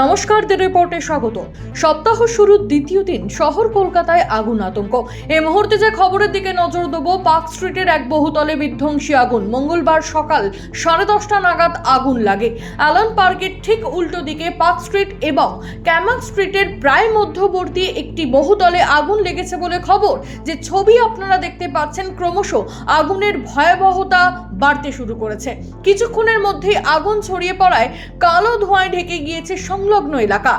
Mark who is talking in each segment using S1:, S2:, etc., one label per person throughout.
S1: নমস্কার দ্য রিপোর্টে স্বাগত। সপ্তাহ শুরুর দ্বিতীয় দিন শহর কলকাতায় আগুন আতঙ্ক। এই মুহূর্তে যে খবরের দিকে নজর দেবো, পার্ক স্ট্রিটের এক বহুতলে বিধ্বংসী আগুন। মঙ্গলবার সকাল সাড়ে দশটা নাগাদ আগুন লাগে। অ্যালান পার্কের ঠিক উল্টো দিকে পার্ক স্ট্রিট এবং ক্যামাক স্ট্রিটের প্রায় মধ্যবর্তী একটি বহুতলে আগুন লেগেছে বলে খবর, যে ছবি আপনারা দেখতে পাচ্ছেন ক্রমশ আগুনের ভয়াবহতা বাড়তে শুরু করেছে। কিছুক্ষণের মধ্যেই আগুন ছড়িয়ে পড়ায় কালো ধোঁয়ায় ঢেকে গিয়েছে সংলগ্ন এলাকা।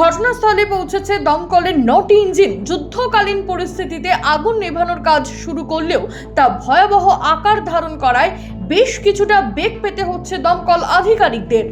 S1: ঘটনাস্থলে পৌঁছেছে দমকলের নটি ইঞ্জিন। যুদ্ধকালীন পরিস্থিতিতে আগুন নেভানোর কাজ শুরু করলেও তা ভয়াবহ আকার ধারণ করায় বেশ কিছুটা বেগ পেতে হচ্ছে দমকল আধিকারিকদের।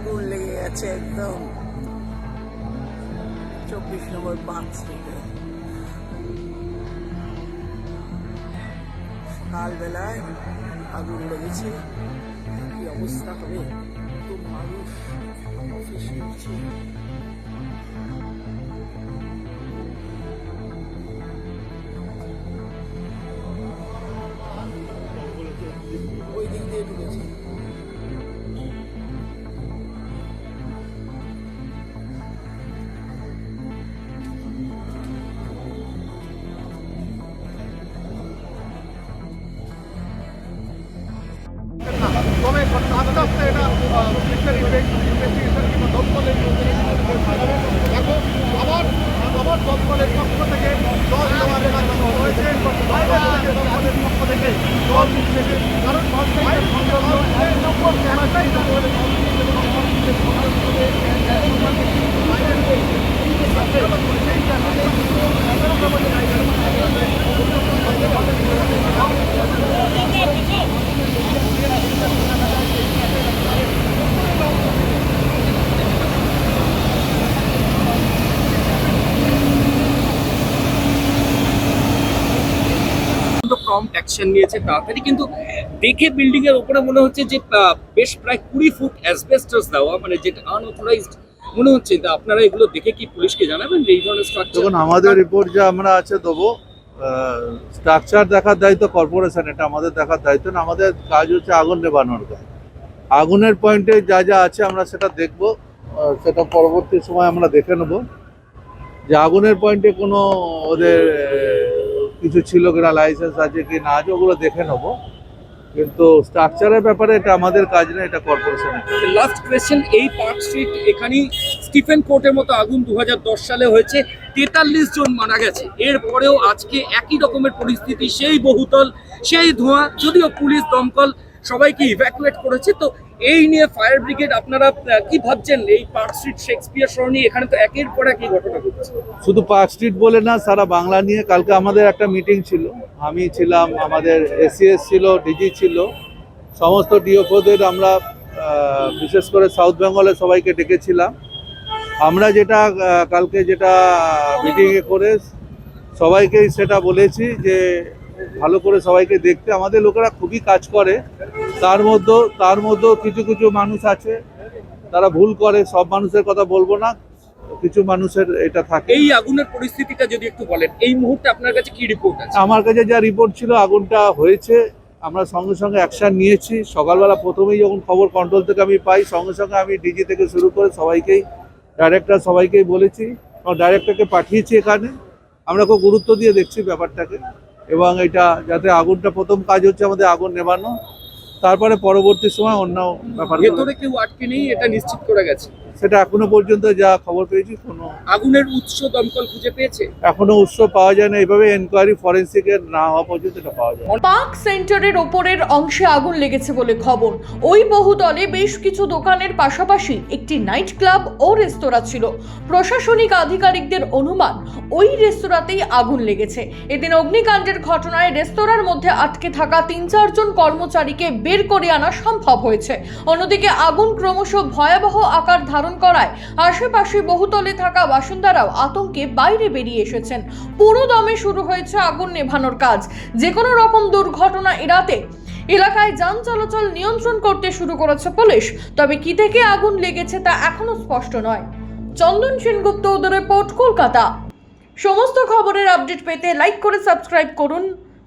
S2: আগুন লেগে গেছে একদম। চব্বিশ নম্বর পাঁচ থেকে। সকালবেলায় আগুন লেগেছে। কি অবস্থা হবে তো মানুষ ওই দিক দিয়ে ঢুকেছে।
S3: পুলিশের ইনভেস্টিগেশন থেকে জল দেওয়ার জানানো হয়েছে দমকলের পক্ষ কারণ ক্যামেরাটাই
S4: অ্যাকশন নিয়েছে তাড়াতাড়ি, কিন্তু দেখে বিল্ডিং এর উপরে মনে হচ্ছে যে বেশ প্রায় কুড়ি ফুট অ্যাসবেস্টাস দেওয়া মানে যেটা আনঅথরাইজড মনে হচ্ছে আপনারা এগুলো দেখে কি পুলিশকে জানাবেন এই ধরনের স্ট্রাকচার
S5: দেখুন, আমাদের রিপোর্ট যা আমরা আছে দেবো স্ট্রাকচার দেখার দায়িত্ব কর্পোরেশন এটা আমাদের দেখার দায়িত্ব না, আমাদের কাজ হচ্ছে আগুন নেবানোর কাজ। আগুনের পয়েন্টে যা যা আছে আমরা সেটা দেখব সেটা পরবর্তী সময় আমরা দেখে নেব। যে আগুনের পয়েন্টে কোনো ওদের কিছু ছিল কিনা লাইসেন্স আছে কি না আছে, ওগুলো দেখে নেব। কিন্তু স্ট্রাকচারের ব্যাপারে এটা আমাদের কাজ না এটা কর্পোরেশন
S4: লাস্ট কোয়েশ্চেন এই পার্ক স্ট্রিট এখানেই স্টিফেন কোর্টের মতো আগুন দু হাজার দশ সালে হয়েছে, তেতাল্লিশ জন মারা গেছে। এরপরেও আজকে একই রকমের পরিস্থিতি, সেই বহুতল, সেই ধোঁয়া, যদিও পুলিশ দমকল সবাইকে ইভ্যাকুয়েট করেছে। তো এই নিয়ে ফায়ার ব্রিগেড আপনারা কি ভাবছেন? এই পার্ক স্ট্রিট শেক্সপিয়ার সরণি এখানে তো একের পর এক এই ঘটনা ঘটছে।
S5: শুধু পার্ক স্ট্রিট বলে না, সারা বাংলা নিয়ে কালকে আমাদের একটা মিটিং ছিল। আমি ছিলাম, আমাদের এসিএস ছিল ডিজি ছিল। সমস্ত ডিওফোদের আমরা বিশেষ করে সাউথ বেঙ্গলে সবাইকে ডেকেছিলাম। আমরা যেটা কালকে যেটা মিটিংয়ে করে সবাইকেই সেটা বলেছি যে ভালো করে সবাইকে দেখতে। আমাদের লোকেরা খুবই কাজ করে। তার মধ্যেও তার মধ্যেও কিছু কিছু মানুষ আছে। তারা ভুল করে সব মানুষের কথা বলব না। কিছু মানুষের এটা থাকে।
S4: এই আগুনের পরিস্থিতিটা যদি একটু বলেন এই মুহূর্তে আপনার কাছে কি রিপোর্ট আছে?
S5: আমার কাছে যা রিপোর্ট ছিল আগুনটা হয়েছে। আমরা সঙ্গে সঙ্গে অ্যাকশন নিয়েছি। সকালবেলা প্রথমেই যখন খবর কন্ট্রোল থেকে আমি পাই সঙ্গে সঙ্গে আমি ডিজি থেকে শুরু করে সবাইকেই ডাইরেক্টর সবাইকেই বলেছি। এবং ডাইরেক্টরকে পাঠিয়েছি এখানে। আমরা খুব গুরুত্ব দিয়ে দেখছি ব্যাপারটাকে। এবং এটা যাতে আগুনটা প্রথম কাজ হচ্ছে আমাদের আগুন নেবানো তারপরে পরবর্তী সময় অন্য ব্যাপার
S4: ভেতরে কেউ আটকে নেই, এটা নিশ্চিত করে গেছে।
S5: সেটা এখনও পর্যন্ত যা খবর পেয়েছি কোনো
S4: আগুনের উৎস দমকল খুঁজে পেয়েছে?
S5: এখনও উৎস পাওয়া যায় না এইভাবে এনকোয়ারি ফরেন্সিকের না হওয়া পর্যন্ত এটা পাওয়া যায়
S1: পার্ক সেন্টারের ওপরের অংশে আগুন লেগেছে বলে খবর। ওই বহুতলে বেশ কিছু দোকানের পাশাপাশি একটি নাইট ক্লাব ও রেস্তোরাঁ ছিল। প্রশাসনিক আধিকারিকদের অনুমান ওই রেস্তোরাঁতেই আগুন লেগেছে। এদিন অগ্নিকাণ্ডের ঘটনায় রেস্তোরাঁর মধ্যে আটকে থাকা তিন চারজন কর্মচারীকে বের করে আনা সম্ভব হয়েছে। অন্যদিকে আগুন ক্রমশ ভয়াবহ আকার ধারণ করায়। আশেপাশে বহুতলে থাকা বাসিন্দারাও আতঙ্কে বাইরে বেরিয়ে এসেছেন। পুরো দমে শুরু হয়েছে আগুন নেভানোর কাজ। যে কোনো রকম দুর্ঘটনা এড়াতে এলাকায় যান চলাচল নিয়ন্ত্রণ করতে শুরু করেছে পুলিশ। তবে কি থেকে আগুন লেগেছে তা এখনও স্পষ্ট নয়। চন্দন সেনগুপ্ত ওদের রিপোর্ট, কলকাতা। সমস্ত খবরের আপডেট পেতে লাইক করে সাবস্ক্রাইব করুন।